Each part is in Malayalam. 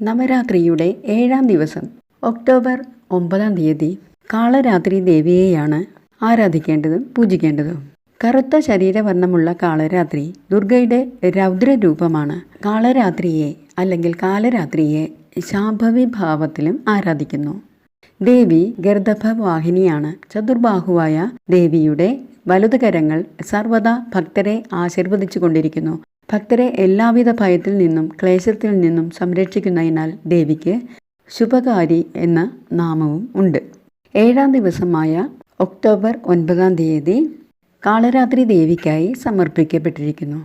നവരാത്രിയുടെ ഏഴാം ദിവസം ഒക്ടോബർ ഒമ്പതാം തീയതി കാളരാത്രി ദേവിയെയാണ് ആരാധിക്കേണ്ടതും പൂജിക്കേണ്ടതും. കറുത്ത ശരീരവർണമുള്ള കാളരാത്രി ദുർഗയുടെ രൗദ്രരൂപമാണ്. കാളരാത്രിയെ അല്ലെങ്കിൽ കാലരാത്രിയെ ശാംഭവി ഭാവത്തിലും ആരാധിക്കുന്നു. ദേവി ഗർദഭവാഹിനിയാണ് ചതുർബാഹുവായ ദേവിയുടെ വലുതുകരങ്ങൾ സർവദാ ഭക്തരെ ആശീർവദിച്ചു കൊണ്ടിരിക്കുന്നു ഭക്തരെ എല്ലാവിധ ഭയത്തിൽ നിന്നും ക്ലേശത്തിൽ നിന്നും സംരക്ഷിക്കുന്നതിനാൽ ദേവിക്ക് ശുഭകാരി എന്ന നാമവും ഉണ്ട്. ഏഴാം ദിവസമായ ഒക്ടോബർ ഒൻപതാം തീയതി കാളരാത്രി ദേവിക്കായി സമർപ്പിക്കപ്പെട്ടിരിക്കുന്നു.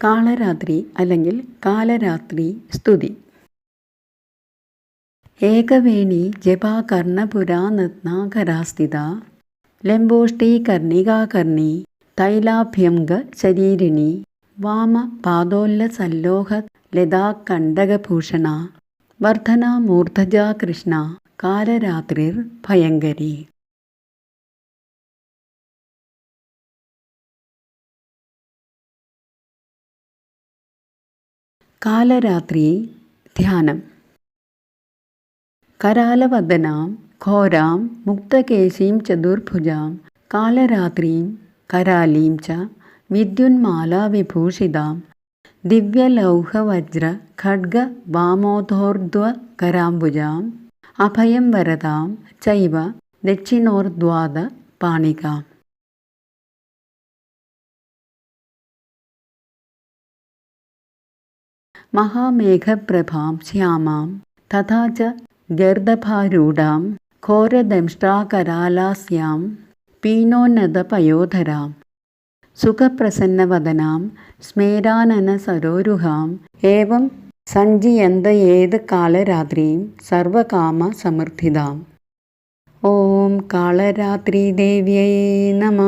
കാളരാത്രി അല്ലെങ്കിൽ കാലരാത്രി സ്തുതി. ഏകവേണി ജപാകർണപുരാ നഗ്നാകരാസ്ഥിത ലംബോഷ്ടി കർണികാകർണി തൈലാഭ്യംഗ ശരീരിണി വാമ പാദോല്ലസല്ലോഹ ലതാകണ്ഡകഭൂഷണ വർധന മൂർധജാ കൃഷ്ണ കാലരാത്രിർ ഭയങ്കരി. കാലരാത്രി ധ്യാനം. കരാലവദനാം ഘോരാം മുക്തകേശീം ചതുർഭുജാം കാലരാത്രീം കരാലീം ച വിദ്യുന്മാലാവിഭൂഷിതാം ദിവ്യലൗഹവജ്ര ഖഡ്ഗ വാമോധോർധ്വകരാംബുജാം അഭയം വരതാം ചൈവ ദക്ഷിണോർദ്വാദ പാണികാം. മഹാമേഘപ്രഭാം ശ്യാമാം. തഥാ ച ഗർദഭാരൂഢാം ഘോരദംഷ്ട്രാകരാലാസ്യാം പീനോന്നതപയോധരാം സുഖപ്രസന്നവദനാം. സ്മേരാനനസരോരുഹാം ഏവം സഞ്ചിയന്തയേത് കാലരാത്രിയും സർവകാമസമൃദ്ധിതാം ഓം കാളരാത്രിദേവ്യൈ നമ.